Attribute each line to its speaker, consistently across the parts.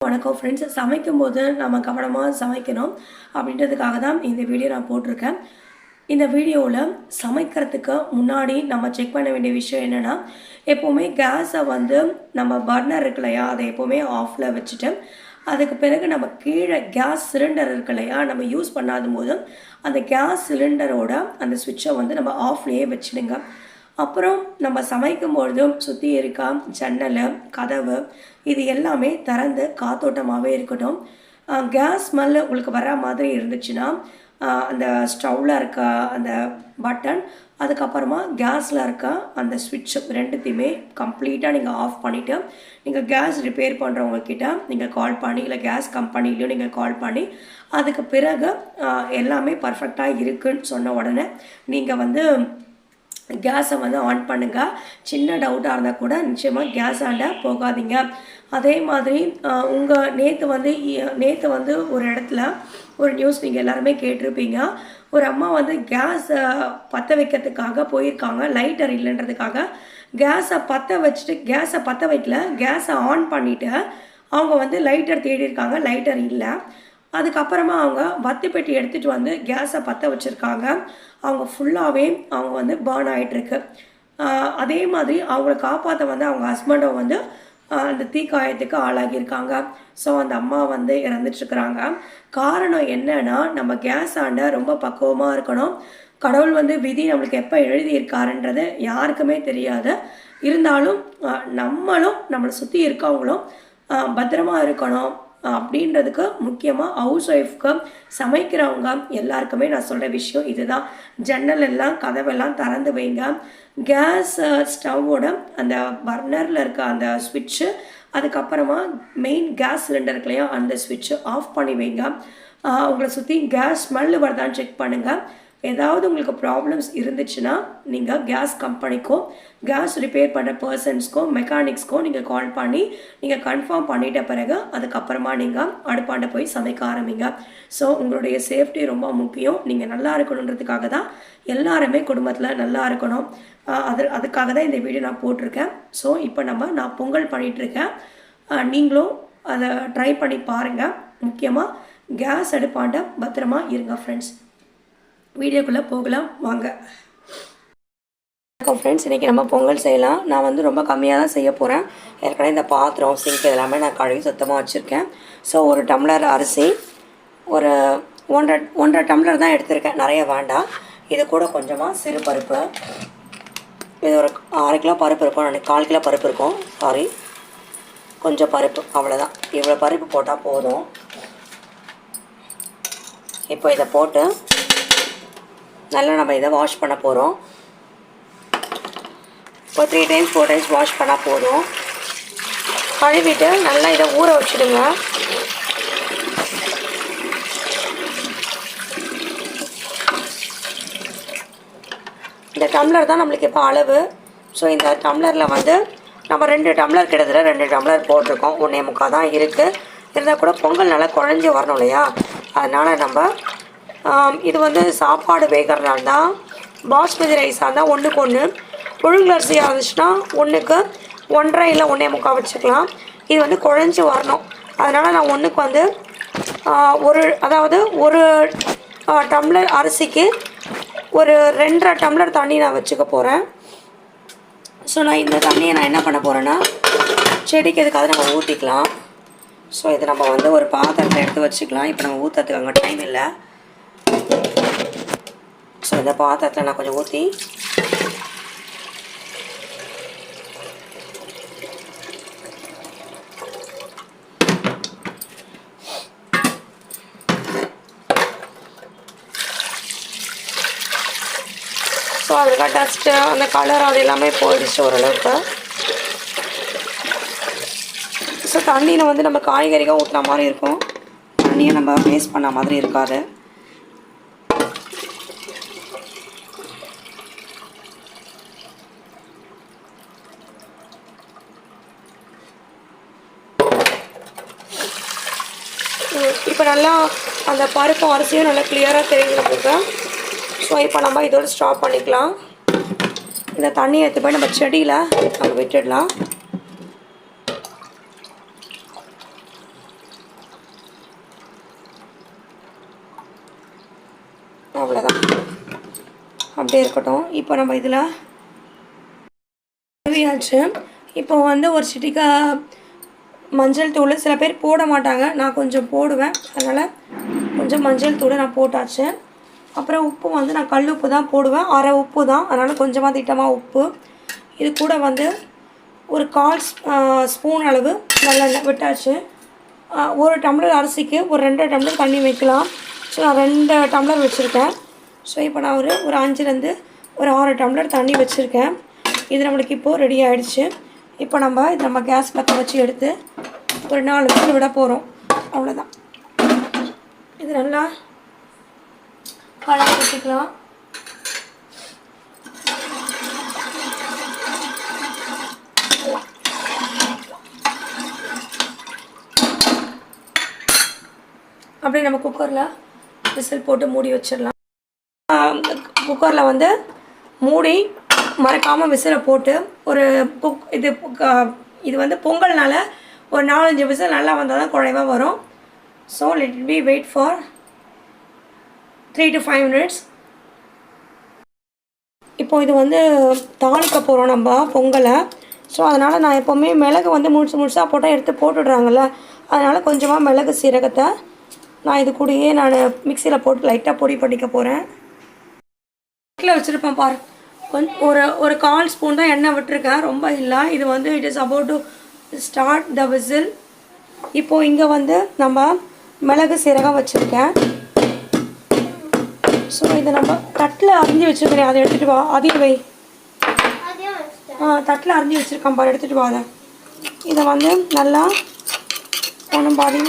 Speaker 1: வணக்கம் ஃப்ரெண்ட்ஸ் சமைக்கும்போது நம்ம கவனமாக சமைக்கணும் அப்படின்றதுக்காக தான் இந்த வீடியோ நான் போட்டிருக்கேன். இந்த வீடியோவில் சமைக்கிறதுக்கு முன்னாடி நம்ம செக் பண்ண வேண்டிய விஷயம் என்னென்னா எப்போவுமே கேஸை வந்து நம்ம பர்னர் இருக்கு இல்லையா அதை எப்போவுமே ஆஃபில் வச்சுட்டு அதுக்கு பிறகு நம்ம கீழே கேஸ் சிலிண்டர் இருக்கு இல்லையா நம்ம யூஸ் பண்ணாத போது அந்த கேஸ் சிலிண்டரோட அந்த சுவிட்சை வந்து நம்ம ஆஃப்லேயே வச்சுடுங்க. அப்புறம் நம்ம சமைக்கும் பொழுதும் சுற்றி இருக்கா ஜன்னல் கதவு இது எல்லாமே திறந்து காத்தோட்டமாகவே இருக்கட்டும். கேஸ் ஸ்மெல் உங்களுக்கு வர மாதிரி இருந்துச்சுன்னா அந்த ஸ்டவ்வில் இருக்க அந்த பட்டன் அதுக்கப்புறமா கேஸில் இருக்க அந்த சுவிட்ச் ரெண்டுத்தையுமே கம்ப்ளீட்டாக நீங்கள் ஆஃப் பண்ணிவிட்டு நீங்கள் கேஸ் ரிப்பேர் பண்ணுறவங்கக்கிட்ட நீங்கள் கால் பண்ணி இல்லை கேஸ் கம்பெனிலையும் நீங்கள் கால் பண்ணி அதுக்கு பிறகு எல்லாமே பர்ஃபெக்டாக இருக்குன்னு சொன்ன உடனே நீங்கள் வந்து கேஸை வந்து ஆன் பண்ணுங்கள் சின்ன டவுட்டாக இருந்தால் கூட நிச்சயமாக கேஸ் ஆண்ட போகாதீங்க. அதே மாதிரி உங்கள் நேற்று வந்து நேற்று வந்து ஒரு இடத்துல ஒரு நியூஸ் நீங்கள் எல்லாருமே கேட்டிருப்பீங்க. ஒரு அம்மா வந்து கேஸை பற்ற வைக்கிறதுக்காக போயிருக்காங்க. லைட்டர் இல்லைன்றதுக்காக. கேஸை பற்ற வச்சுட்டு கேஸை பற்ற வைக்கல. கேஸை ஆன் பண்ணிவிட்டு அவங்க வந்து லைட்டர் தேடியிருக்காங்க. லைட்டர் இல்லை. அதுக்கப்புறமா அவங்க வத்து பெட்டி எடுத்துகிட்டு வந்து கேஸை பற்ற வச்சுருக்காங்க. அவங்க ஃபுல்லாகவே அவங்க வந்து பேர்ன் ஆகிட்டுருக்கு அதே மாதிரி அவங்கள காப்பாற்ற வந்து அவங்க ஹஸ்பண்டை வந்து அந்த தீக்காயத்துக்கு ஆளாகியிருக்காங்க. ஸோ அந்த அம்மா வந்து இறந்துட்டுருக்குறாங்க. காரணம் என்னன்னா நம்ம கேஸ் ஆண்ட ரொம்ப பக்குவமாக இருக்கணும். கடவுள் வந்து விதி நம்மளுக்கு எப்போ எழுதியிருக்காருன்றது யாருக்குமே தெரியாது. இருந்தாலும் நம்மளும் நம்மளை சுற்றி இருக்கவங்களும் பத்திரமா இருக்கணும். அப்படின்றதுக்கு முக்கியமாக ஹவுஸ் ஒய்ஃப்க்கு சமைக்கிறவங்க எல்லாருக்குமே நான் சொல்கிற விஷயம் இதுதான். ஜன்னல் எல்லாம் கதவெல்லாம் திறந்து வைங்க. கேஸ் ஸ்டவ்வோட அந்த பர்னரில் இருக்க அந்த ஸ்விட்சு அதுக்கப்புறமா மெயின் கேஸ் சிலிண்டர் இருக்கு இல்லையா அந்த ஸ்விட்சு ஆஃப் பண்ணி வைங்க. உங்களை சுற்றி கேஸ் ஸ்மெல் வருதான்னு செக் பண்ணுங்கள் ஏதாவது உங்களுக்கு ப்ராப்ளம்ஸ் இருந்துச்சுன்னா நீங்கள் கேஸ் கம்பெனிக்கோ கேஸ் ரிப்பேர் பண்ணுற பர்சன்ஸ்க்கோ மெக்கானிக்ஸ்க்கோ நீங்கள் கால் பண்ணி நீங்கள் கன்ஃபார்ம் பண்ணிட்ட பிறகு அதுக்கப்புறமா நீங்கள் அடுப்பாண்ட போய் சமைக்க ஆரம்பிங்க. ஸோ உங்களுடைய சேஃப்டி ரொம்ப முக்கியம். நீங்கள் நல்லா இருக்கணுன்றதுக்காக தான் எல்லாருமே குடும்பத்தில் நல்லா இருக்கணும். அது அதுக்காக தான் இந்த வீடியோ நான் போட்டிருக்கேன். ஸோ இப்போ நம்ம நான் பொங்கல் பண்ணிகிட்ருக்கேன் நீங்களும் அதை ட்ரை பண்ணி பாருங்கள் முக்கியமாக கேஸ் அடுப்பாண்ட பத்திரமா இருங்க ஃப்ரெண்ட்ஸ் வீடியோக்குள்ளே போகலாம் வாங்க. வணக்கம் ஃப்ரெண்ட்ஸ் இன்றைக்கி நம்ம பொங்கல் செய்யலாம். நான் வந்து ரொம்ப கம்மியாக தான் செய்ய போகிறேன் ஏற்கனவே இந்த பாத்திரம் சிங்க் எல்லாமே நான் கழுவி சுத்தமாக வச்சுருக்கேன். ஸோ ஒரு டம்ளர் அரிசி ஒரு ஒன்றரை ஒன்றரை டம்ளர் தான் எடுத்திருக்கேன். நிறைய வேண்டாம். இது கூட கொஞ்சமாக சிறு பருப்பு. இது ஒரு அரை கிலோ பருப்பு இருக்கும். நினைக்க கால் கிலோ பருப்பு இருக்கும். சாரி கொஞ்சம் பருப்பு அவ்வளோதான் இவ்வளோ பருப்பு போட்டால் போதும். இப்போ இதை போட்டு நல்லா நம்ம இதை வாஷ் பண்ண போகிறோம் ஒரு three times four times wash பண்ணால் போதும். கழுவிட்டு நல்லா இதை ஊற வச்சுடுங்க. இந்த டம்ளர் தான் நம்மளுக்கு இப்போ அளவு. ஸோ இந்த டம்ளரில் வந்து நம்ம ரெண்டு டம்ளர் கிட்டத்தட்ட ரெண்டு டம்ளர் போட்டிருக்கோம். ஒன்றே முக்கால் தான் இருக்குது இருந்தால் கூட பொங்கல் நல்லா குழஞ்சி வரணும் இல்லையா? அதனால் நம்ம இது வந்து சாப்பாடு வேகிறனால தான் பாஸ்மதி ரைஸாக இருந்தால் ஒன்றுக்கு ஒன்று புழுங்கல் அரிசியாக இருந்துச்சுன்னா ஒன்றுக்கு ஒன்றரை இல்லை ஒன்றே முக்கால் வச்சுக்கலாம். இது வந்து குழஞ்சி வரணும். அதனால் நான் ஒன்றுக்கு வந்து ஒரு அதாவது ஒரு டம்ளர் அரிசிக்கு ஒரு ரெண்டரை டம்ளர் தண்ணி நான் வச்சுக்க போகிறேன் ஸோ நான் இந்த தண்ணியை நான் என்ன பண்ண போகிறேன்னா செடிக்கு எதுக்காக நம்ம ஊற்றிக்கலாம் ஸோ இதை நம்ம வந்து ஒரு பாத்திரத்தை எடுத்து வச்சுக்கலாம். இப்போ நம்ம ஊற்றுறதுக்கு அங்கே டைம் இல்லை. ஸோ இந்த பாத்திரத்தில் நான் கொஞ்சம் ஊற்றி ஸோ அதுக்காக டஸ்ட்டு அந்த கலர் அது எல்லாமே போயிடுச்சு ஓரளவுக்கு. ஸோ தண்ணியில் வந்து நம்ம காய்கறிகள் ஊற்றுற மாதிரி இருக்கும். தண்ணியை நம்ம வேஸ்ட் பண்ண மாதிரி இருக்காது. இப்போ நல்லா அந்த பருப்பு அரிசியும் நல்லா கிளியராக தெரியுது நமக்கு ஸோ இப்போ நம்ம இதோட ஸ்டாப் பண்ணிக்கலாம். இந்த தண்ணியை எடுத்து போய் நம்ம செடியில் நம்ம விட்டுடலாம். அவ்வளோதான் அப்படியே இருக்கட்டும். இப்போ நம்ம இதில் ஆச்சு இப்போ வந்து ஒரு சிட்டிக்காய் மஞ்சள் தூள். சில பேர் போட மாட்டாங்க. நான் கொஞ்சம் போடுவேன். அதனால் கொஞ்சம் மஞ்சள் தூள் நான் போட்டாச்சு. அப்புறம் உப்பு வந்து நான் கல் உப்பு தான் போடுவேன். அரை உப்பு தான். அதனால் கொஞ்சமாக திட்டமாக உப்பு. இது கூட வந்து ஒரு கால் ஸ்பூன் அளவு நல்லெண்ணெய் விட்டாச்சு. ஒரு டம்ளர் அரிசிக்கு ஒரு ரெண்டு டம்ளர் தண்ணி வைக்கலாம். ஸோ நான் ரெண்டு டம்ளர் வச்சுருக்கேன். ஸோ இப்போ நான் ஒரு ஒரு அஞ்சுலேருந்து ஒரு ஆறு டம்ளர் தண்ணி வச்சுருக்கேன். இது நம்மளுக்கு இப்போது ரெடி ஆகிடுச்சு இப்போ நம்ம இது நம்ம கேஸ் பற்ற வச்சு எடுத்து ஒரு நாலு விசில் விட போகிறோம் அவ்வளோதான் இது நல்லா பழம் வச்சுக்கலாம். அப்படியே நம்ம குக்கரில் விசில் போட்டு மூடி வச்சிடலாம். குக்கரில் வந்து மூடி மறக்காமல் விசிலை போட்டு ஒரு குக் இது இது வந்து பொங்கல்னால ஒரு நாலஞ்சு விசில் நல்லா வந்தால் தான் குழைவாக வரும். So let be wait for three to five minutes இப்போ இது வந்து தாளிக்க போகிறோம் நம்ம பொங்கலை. ஸோ அதனால் நான் எப்போவுமே மிளகு வந்து முழுசு முழுசாக போட்டால் எடுத்து போட்டுடுறாங்கல்ல அதனால் கொஞ்சமாக மிளகு சீரகத்தை நான் இது கூடயே நான் மிக்சியில் போட்டு லைட்டாக பொடி பண்ணிக்க போகிறேன் வீட்டில் வச்சுருப்பேன் பாரு. கொஞ்சம் ஒரு ஒரு கால் ஸ்பூன் தான் எண்ணெய் விட்டுருக்கேன் ரொம்ப இல்லை. இது வந்து it is about to start the whistle இப்போது இங்கே வந்து நம்ம மிளகு சீரகம் வச்சுருக்கேன். ஸோ இதை நம்ம தட்டில் அரிஞ்சு வச்சுருக்கிறேன். அதை எடுத்துகிட்டு வா. அதையும் வை. ஆ தட்டில் அரிஞ்சு வச்சுருக்கேன் பாரு. எடுத்துகிட்டு வா அதை. இதை வந்து நல்லா ஒன்றும் பாதி.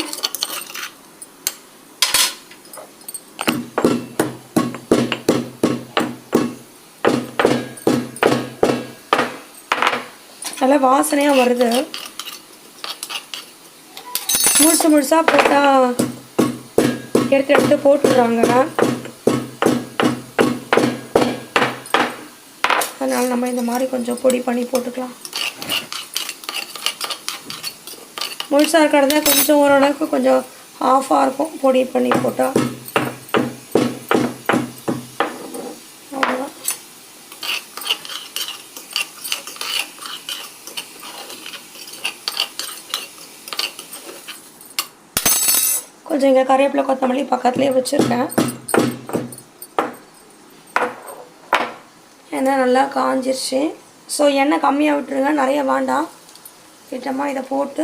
Speaker 1: நல்லா வாசனையாக வருது. முழுசு முழுசாக போட்டால் எடுத்து எடுத்து போட்டுடுறாங்க. அதனால் நம்ம இந்த மாதிரி கொஞ்சம் பொடி பண்ணி போட்டுக்கலாம். முழுசாக இருக்கிறத கொஞ்சம் ஓரளவுக்கு கொஞ்சம் ஆஃபாக இருக்கும் பொடி பண்ணி போட்டால் அவ்வளோதான் கொஞ்சம் இங்கே கருவேப்பிலை கொத்தமல்லி பக்கத்துலேயே வச்சுருக்கேன். எண்ணெய் நல்லா காஞ்சிருச்சு. ஸோ எண்ணெய் கம்மியாக விட்டுருங்க. நிறைய வேண்டாம். திட்டமாக இதை போட்டு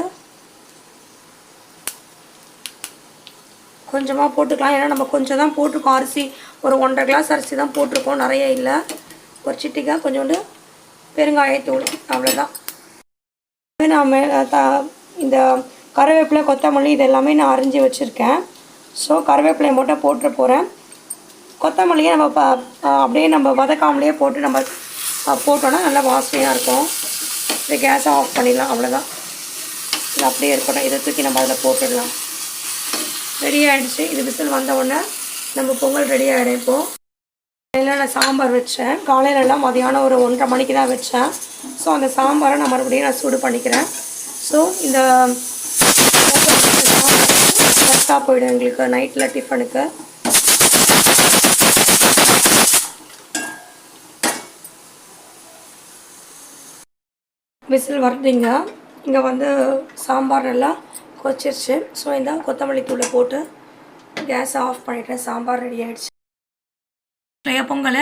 Speaker 1: கொஞ்சமாக போட்டுக்கலாம். ஏன்னா நம்ம கொஞ்சம் தான் போட்டிருக்கோம். அரிசி ஒரு ஒன்றரை கிளாஸ் அரிசி தான் போட்டிருக்கோம். நிறைய இல்லை. ஒரு சிட்டிக்காய் கொஞ்சோண்டு பெருங்காயத்தூள். அவ்வளோதான் நான் த இந்த கருவேப்பிலை கொத்தமல்லி இது எல்லாமே நான் அரிஞ்சு வச்சுருக்கேன். ஸோ கருவேப்பிலையை மட்டும் போட்டு போகிறேன் கொத்தமல்லியை நம்ம ப அப்படியே நம்ம வதக்காமலேயே போட்டு நம்ம போட்டோன்னா நல்லா வாசனையாக இருக்கும். இந்த கேஸை ஆஃப் பண்ணிடலாம் அவ்வளோதான் இது அப்படியே இருக்கட்டும். இதை தூக்கி நம்ம அதில் போட்டுடலாம். ரெடி ஆகிடுச்சு இது விசில் வந்த உடனே நம்ம பொங்கல் ரெடி ஆகிடும் காலையில் நான் சாம்பார் வச்சேன். காலையிலலாம் எல்லாம் மதியானம் ஒரு ஒன்றரை மணிக்கு தான் வச்சேன். ஸோ அந்த சாம்பாரை நான் மறுபடியும் நான் சூடு பண்ணிக்கிறேன். ஸோ இந்த கரெக்டாக போயிடும் எங்களுக்கு நைட்டில் டிஃபனுக்கு விசில் வருதுங்க. இங்கே வந்து சாம்பார் நல்லா கொச்சிருச்சு ஸோ இந்த கொத்தமல்லி தூளை போட்டு கேஸை ஆஃப் பண்ணிவிட்டேன் சாம்பார் ரெடி ஆகிடுச்சு நிறைய பொங்கல்.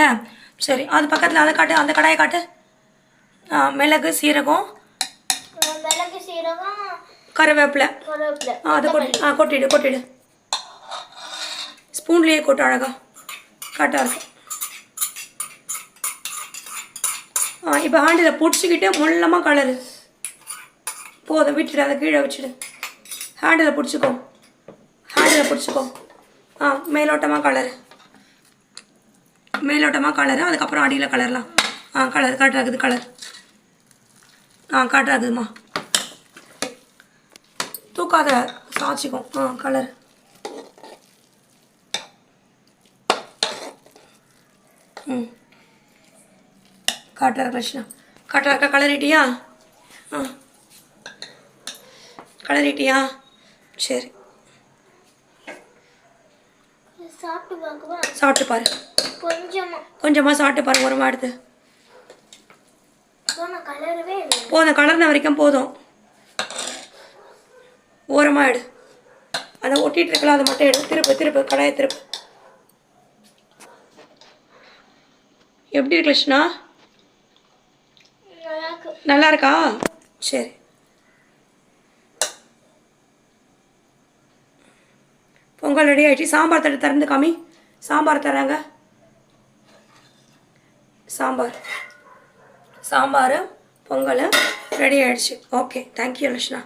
Speaker 1: சரி அது பக்கத்தில் அதை காட்டு அந்த கடாயை காட்டு. மிளகு சீரகம்.
Speaker 2: மிளகு சீரகம்
Speaker 1: கருவேப்பிலை. அதை கொட்டி ஆ கொட்டிடு கொட்டிடு. ஸ்பூன்லேயே கொட்டு அழகா. கரெக்டாக இருக்கும். ஆ இப்போ ஹேண்டில் பிடிச்சிக்கிட்டு முள்ளமாக கலரு. போதும் விட்டுடு அதை கீழே வச்சுடு. ஹேண்டில் பிடிச்சிக்கோ. ஹேண்டில் பிடிச்சிக்கோ. ஆ மேலோட்டமாக கலரு. மேலோட்டமாக கலரு அதுக்கப்புறம் அடியில் கலர்லாம். ஆ கலர் கரெக்டாக இருக்குது கலர். ஆ கரெக்டாக இருக்குதுமா தூக்காத சாய்ச்சிக்கும் ஆ கலர் ம். காட்டுற கிருஷ்ணா. காட்டுற அக்கா கலரிட்டியா ஆ. கலரிட்டியா சரி.
Speaker 2: சாப்பிட்டு
Speaker 1: பாரு.
Speaker 2: கொஞ்சமா.
Speaker 1: கொஞ்சமாக சாப்பிட்டு பாரு ஒரு எடுத்து
Speaker 2: போன இல்லை.
Speaker 1: போதும் கலர்ன வரைக்கும் போதும். ஓரமாக எடு. அதை ஒட்டிட்டு இருக்கலாம் அதை மட்டும் எடு. திருப்பு திருப்பு கடாயை திருப்பு. எப்படி இருக்கு லட்சுணா? நல்லா இருக்கு? சரி. பொங்கல் ரெடி ஆயிடுச்சு. சாம்பார் தட்டு திறந்து காமி. சாம்பார் தராங்க சாம்பார். சாம்பார் பொங்கல் ரெடி ஆயிடுச்சு. Okay thank you Lakshana.